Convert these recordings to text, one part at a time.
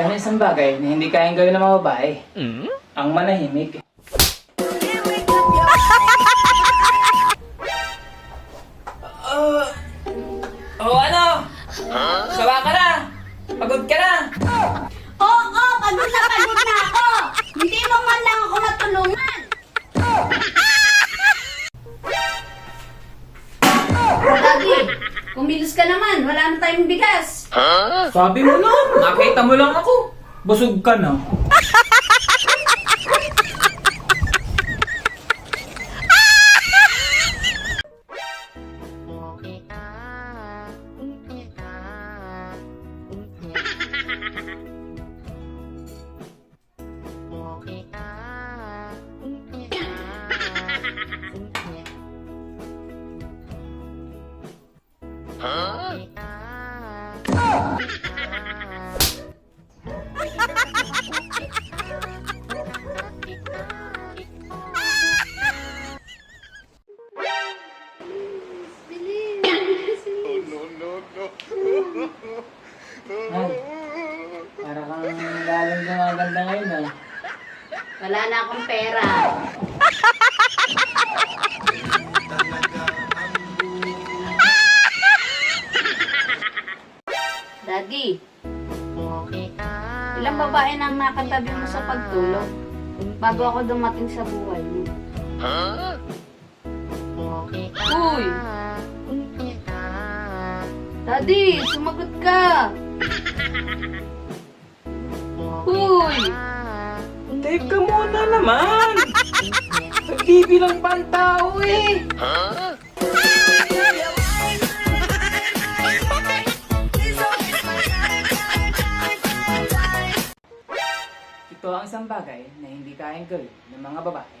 Yan isang bagay na hindi kayang gawin ng mga babae. Ang manahimik. Oh, oh ano? Sawa ka na? Pagod ka na? Oo, oh, pagod na pagod na ako. Hindi mo man lang ako matulungan. Lagi, kumilos ka naman. Wala na tayong bigas. Sabi mo na, nakita mo lang ako. Busog ka na. Para kang lalong gumaganda ngayon. Wala na akong pera. ilang babae nang nakatabi mo sa pagtulog bago ako dumating sa buhay mo? Uy! Daddy, sumagot ka! Uy! Teka muna naman! Nagbibilang pa ang tao eh! Ito ang isang bagay na hindi kayang gawin ng mga babae.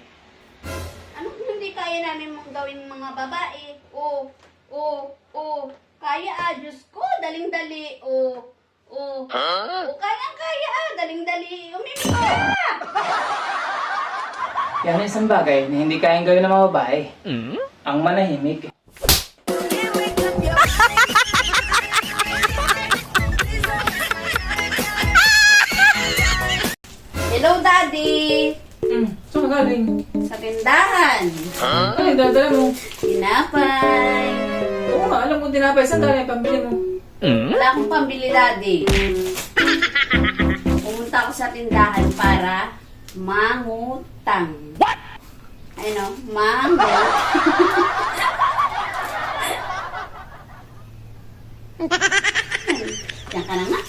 Anong hindi kaya namin mong gawin mga babae? O, o, o, kaya ah, Diyos ko, daling-dali, o, o, o, kaya-kaya ah, daling-dali, umimik ka! Yan ang isang bagay na hindi kayang gawin ng mga babae. Ang manahimik. Tindahan, Ano yung dadala mo? tinapay. Oo nga, alam ko tinapay. Saan galing ang pambili mo? Wala akong pambili, Daddy. Pumunta ako sa tindahan para mangutang. What? Ano? Mangutang. Yan ka na nga.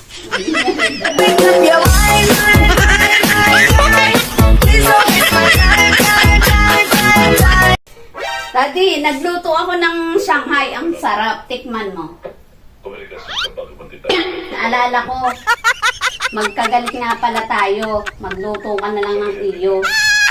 Daddy, nagluto ako ng Shanghai. Ang sarap. Tikman mo. Naalala ko, magkagalit nga pala tayo. Magluto ka na lang ng iyo.